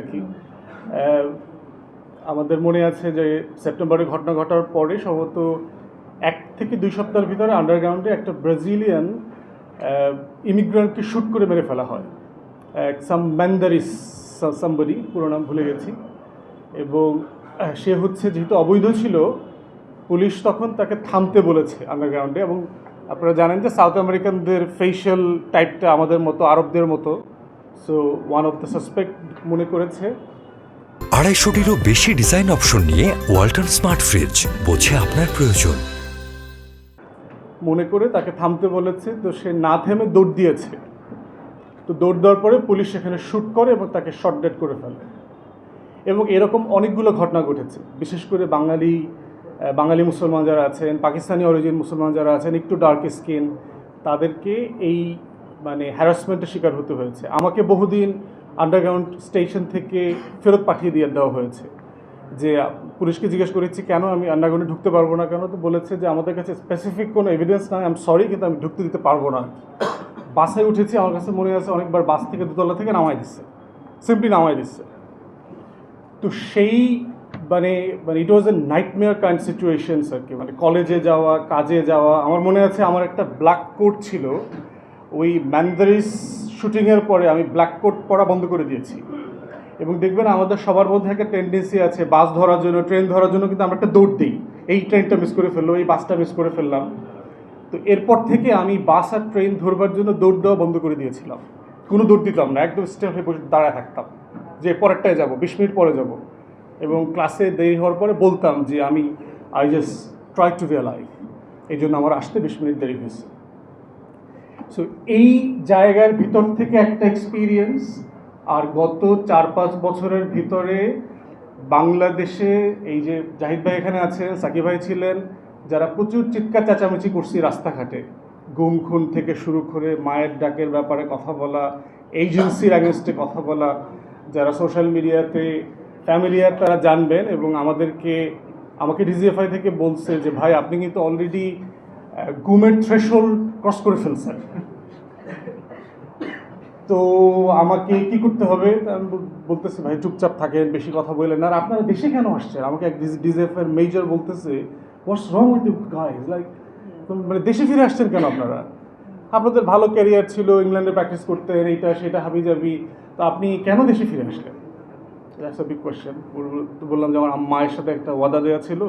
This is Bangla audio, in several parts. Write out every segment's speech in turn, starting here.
আর কি আমাদের মনে আছে যে সেপ্টেম্বরে ঘটনা ঘটার পরে সম্ভবত এক থেকে দুই সপ্তাহের ভিতরে আন্ডারগ্রাউন্ডে একটা ব্রাজিলিয়ান ইমিগ্রেন্টকে শ্যুট করে মেরে ফেলা হয়। সাম ম্যান্দারিস সাম্বরি পুরো নাম ভুলে গেছি। এবং সে হচ্ছে যেহেতু অবৈধ ছিল, পুলিশ তখন তাকে থামতে বলেছে আন্ডারগ্রাউন্ডে এবং আপনারা জানেন যে সাউথ আমেরিকানদের ফেশিয়াল টাইপটা আমাদের মতো, আরবদের মতো। So one of the suspect মনে করেছে। আড়াইশোটিরও বেশি ডিজাইন অপশন নিয়ে ওয়াল্টন স্মার্ট ফ্রিজ বোঝে আপনার প্রয়োজন। মনে করে তাকে থামতে বলেছে তো সে না থেমে দৌড় দিয়েছে। তো দৌড় দেওয়ার পরে পুলিশ সেখানে শ্যুট করে এবং তাকে শর্ট ডেড করে ফেলে। এবং এরকম অনেকগুলো ঘটনা ঘটেছে। বিশেষ করে বাঙালি বাঙালি মুসলমান যারা আছেন পাকিস্তানি অরিজিন মুসলমান যারা আছেন একটু ডার্ক স্কিন তাদেরকে এই মানে হ্যারাসমেন্টের শিকার হতে হয়েছে। আমাকে বহুদিন আন্ডারগ্রাউন্ড স্টেশন থেকে ফেরত পাঠিয়ে দিয়ে দেওয়া হয়েছে। যে পুলিশকে জিজ্ঞেস করেছি, কেন আমি আন্ডারগ্রাউন্ডে ঢুকতে পারব না কেন? তো বলেছে যে, আমাদের কাছে স্পেসিফিক কোনো এভিডেন্স নাই আমি সরি কিন্তু আমি ঢুকতে দিতে পারব না। বাসে উঠেছি, আমার কাছে মনে আছে অনেকবার বাস থেকে দোতলা থেকে নামাই দিচ্ছে সিম্পলি নামাই দিচ্ছে তো সেই মানে মানে it was a nightmare kind situations আর কি। মানে কলেজে যাওয়া, কাজে যাওয়া, আমার মনে আছে আমার একটা ব্ল্যাক কোট ছিল ওই ম্যান্দারিস শুটিংয়ের পরে আমি ব্ল্যাক কোট পরা বন্ধ করে দিয়েছি। এবং দেখবেন আমাদের সবার মধ্যে একটা টেন্ডেন্সি আছে, বাস ধরার জন্য ট্রেন ধরার জন্য কিন্তু আমরা একটা দৌড় দিই। এই ট্রেনটা মিস করে ফেলল এই বাসটা মিস করে ফেললাম। তো এরপর থেকে আমি বাস আর ট্রেন ধরবার জন্য দৌড় দেওয়া বন্ধ করে দিয়েছিলাম। কোনো দৌড় দিতাম না, একদম স্টেপ হয়ে বসে দাঁড়ায় থাকতাম। যে পরেরটায় যাব, বিশ মিনিট পরে যাব। এবং ক্লাসে দেরি হওয়ার পরে বলতাম যে আমি I just try to be life এই জন্য আমার আসতে বিশ মিনিট দেরি হয়েছে। সো এই জায়গার ভিতর থেকে একটা এক্সপিরিয়েন্স আর গত চার পাঁচ বছরের ভিতরে বাংলাদেশে এই যে জাহিদ ভাই এখানে আছেন, সাকিব ভাই ছিলেন, যারা প্রচুর চিৎকার চেঁচামেচি করছি রাস্তাঘাটে। গুম খুন থেকে শুরু করে মায়ের ডাকের ব্যাপারে কথা বলা এজেন্সির অ্যাগেনস্টে কথা বলা, যারা সোশ্যাল মিডিয়াতে ফ্যামিলিয়ার তারা জানবেন এবং আমাদেরকে, আমাকে ডিজিএফআই থেকে বলছে যে, ভাই, আপনি কিন্তু অলরেডি গুমের থ্রেশোল্ড ক্রস করে ফেলছেন তো আমাকে কি করতে হবে? আমি বলতেছি, ভাই, চুপচাপ থাকেন, বেশি কথা বললেন আর আপনারা দেশে কেন আসছেন? আমাকে এক ডিজিএফ এর মেজর বলতেছে what's wrong with you guys like মানে দেশে ফিরে আসছেন কেন আপনারা? আপনাদের ভালো ক্যারিয়ার ছিল, ইংল্যান্ডে প্র্যাকটিস করতেন, এইটা, সেটা হাবি যাবি তো আপনি কেন দেশে ফিরে আসলেন? বিগ কোয়েশ্চেন বললাম যে আমার মায়ের সাথে একটা ওয়াদা দেওয়া ছিল,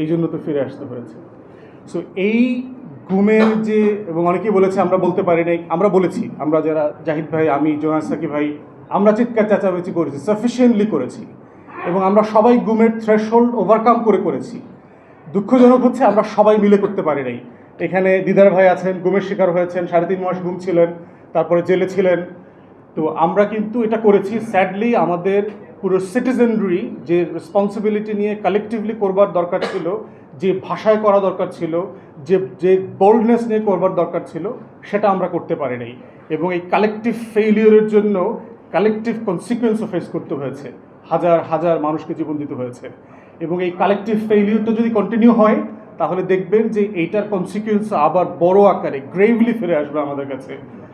এই জন্য তো ফিরে আসতে হয়েছে সো এই ঘুমের যে, এবং অনেকেই বলেছে আমরা বলতে পারি নাই, আমরা বলেছি। আমরা যারা জাহিদ ভাই, আমি, জোনাস সাকি ভাই, আমরা চিৎকার চেঁচামেচি করেছি সাফিসিয়েন্টলি করেছি। এবং আমরা সবাই গুমের থ্রেশহোল্ড ওভারকাম করে করেছি। দুঃখজনক হচ্ছে আমরা সবাই মিলে করতে পারি নাই। এখানে দিদার ভাই আছেন গুমের শিকার হয়েছেন, সাড়ে তিন মাস গুম ছিলেন, তারপরে জেলে ছিলেন। তো আমরা কিন্তু এটা করেছি স্যাডলি আমাদের পুরো সিটিজেনরি যে রেসপন্সিবিলিটি নিয়ে কালেকটিভলি করবার দরকার ছিল যে ভাষায় করা দরকার ছিল, যে যে বোল্ডনেস নিয়ে করবার দরকার ছিল, সেটা আমরা করতে পারি নাই এবং এই কালেকটিভ ফেইলিয়রের জন্য কালেকটিভ কনসিকুয়েন্সও ফেস করতে হয়েছে। হাজার হাজার মানুষকে জীবন দিতে হয়েছে। এবং এই কালেকটিভ ফেইলিয়রটা যদি কন্টিনিউ হয়, তাহলে দেখবেন যে এইটার কনসিকুয়েন্স আবার বড় আকারে গ্রেভলি ফিরে আসবে আমাদের কাছে।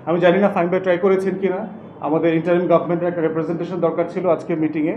আমি জানি না ফাইন ভাই ট্রাই করেছেন কিনা। আমাদের ইন্টারিম গভর্নমেন্টের একটা রেপ্রেজেন্টেশন দরকার ছিল আজকে মিটিংয়ে